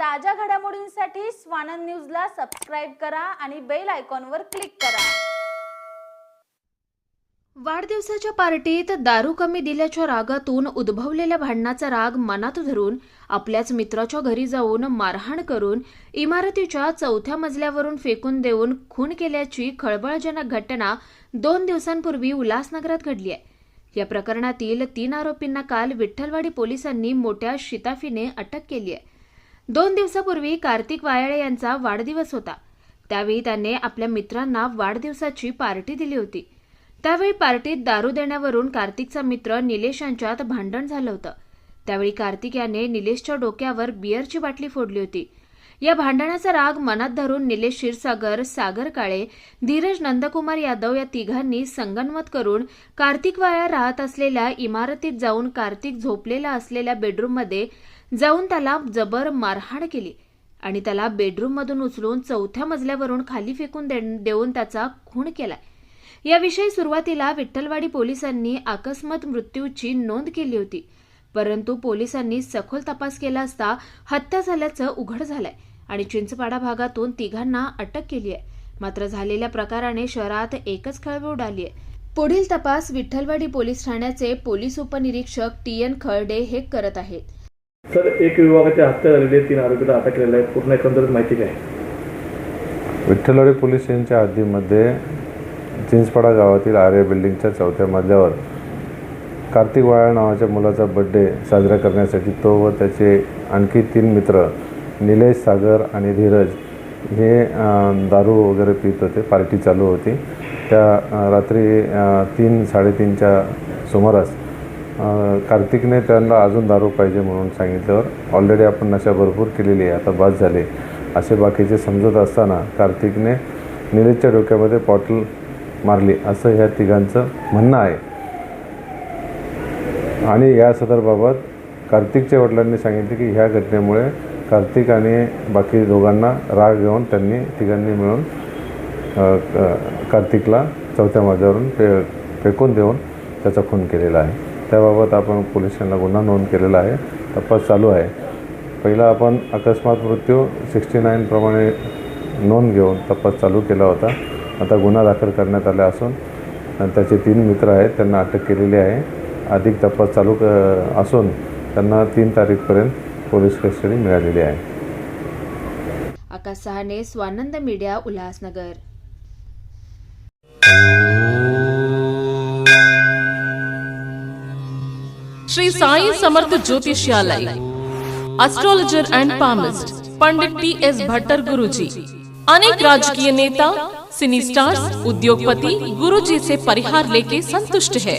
ताज्या घडामोडींसाठी स्वानंद न्यूजला सबस्क्राईब करा आणि बेल आयकॉनवर क्लिक करा. वाढदिवसाच्या पार्टीत दारू कमी दिल्याच्या रागातून उद्भवलेल्या भांडणाचा राग मनात धरून आपल्याच मित्राच्या घरी जाऊन मारहाण करून इमारतीच्या चौथ्या मजल्यावरून फेकून देऊन खून केल्याची खळबळजनक घटना दोन दिवसांपूर्वी उल्हासनगरात घडली आहे. या प्रकरणातील तीन आरोपींना काल विठ्ठलवाडी पोलिसांनी मोठ्या शिताफीने अटक केली आहे. दोन दिवसापूर्वी कार्तिक वायाळे यांचा वाढदिवस होता. त्यावेळी त्याने आपल्या मित्रांना वाढदिवसाची पार्टी दिली होती. त्यावेळी पार्टीत दारू देण्यावरून कार्तिकचा मित्र निलेश यांच्यात भांडण झालं होतं. त्यावेळी कार्तिक याने निलेशच्या डोक्यावर बिअरची बाटली फोडली होती. या भांडणाचा राग मनात धरून निलेश क्षीरसागर सागर काळे धीरज नंदकुमार यादव या तिघांनी संगनमत करून कार्तिक वाया राहत असलेल्या इमारतीत जाऊन कार्तिक झोपलेला असलेल्या बेडरूममध्ये जाऊन त्याला जबर मारहाण केली आणि त्याला बेडरूममधून उचलून चौथ्या मजल्यावरून खाली फेकून देऊन त्याचा खून केलाय. याविषयी सुरुवातीला विठ्ठलवाडी पोलिसांनी अकस्मात मृत्यूची नोंद केली होती. परंतु पोलिसांनी सखोल तपास केला असता हत्या झाल्याचं उघड झालंय आणि चिंचपाडा भागातून तिघांना अटक केली आहे. मात्र झालेल्या प्रकाराने शहरात एकच खळबळ उडाली आहे. पुढील तपास विठ्ठलवाडी पोलीस ठाण्याचे पोलीस उपनिरीक्षक टी एन खर्डे हे करत आहेत. सर एक विभागाची हत्या झालेली तीन आरोपीला अटक केलेला आहे. पूर्ण एकंदरीत माहिती काय विठ्ठलवाडी पोलीस स्टेशनच्या हद्दीमध्ये चिंचपाडा गावातील आर्य बिल्डिंगच्या चौथ्या मजल्यावर कार्तिक वाळा नावाच्या मुलाचा बड्डे साजरा करण्यासाठी तो व त्याचे आणखी तीन मित्र निलेश सागर आणि धीरज हे दारू वगैरे पित होते पार्टी चालू होती. त्या रात्री तीन साडेतीनच्या सुमारास कार्तिकने त्यांना अजून दारू पाहिजे म्हणून सांगितल्यावर ऑलरेडी आपण नशा भरपूर केलेली आहे आता बाद झाले. असे बाकीचे समजत असताना कार्तिकने निलेशच्या डोक्यामध्ये बॉटल मारली. असं ह्या तिघांचं म्हणणं आहे. आणि या संदर्भात कार्तिकच्या वडिलांनी सांगितले की ह्या घटनेमुळे कार्तिक आणि बाकी दोघांना राग घेऊन त्यांनी तिघांनी मिळून कार्तिकला चौथ्या मजल्यावरून पे फेकून देऊन त्याचा खून केलेला आहे. त्याबाबत आपण पोलिसांना गुन्हा नोंद केलेला आहे. तपास चालू आहे. पहिला आपण अकस्मात मृत्यू सिक्स्टी नाईनप्रमाणे नोंद घेऊन तपास चालू केला होता. आता गुन्हा दाखल करण्यात आला असून आणि त्याचे तीन मित्र आहेत त्यांना अटक केलेली आहे. अधिक तपास चालू क असून त्यांना तीन तारीखपर्यंत पोलीस कस्टडी मिळालेली आहे. Akash Sahane Swanand media Ulhasnagar. Shri Sai Samarth Jyotishalaya astrologer and palmist Pandit T S Bhattar Guruji अनेक राजकीय नेता सिनी स्टार्स उद्योगपति गुरुजी से परिहार लेके संतुष्ट है।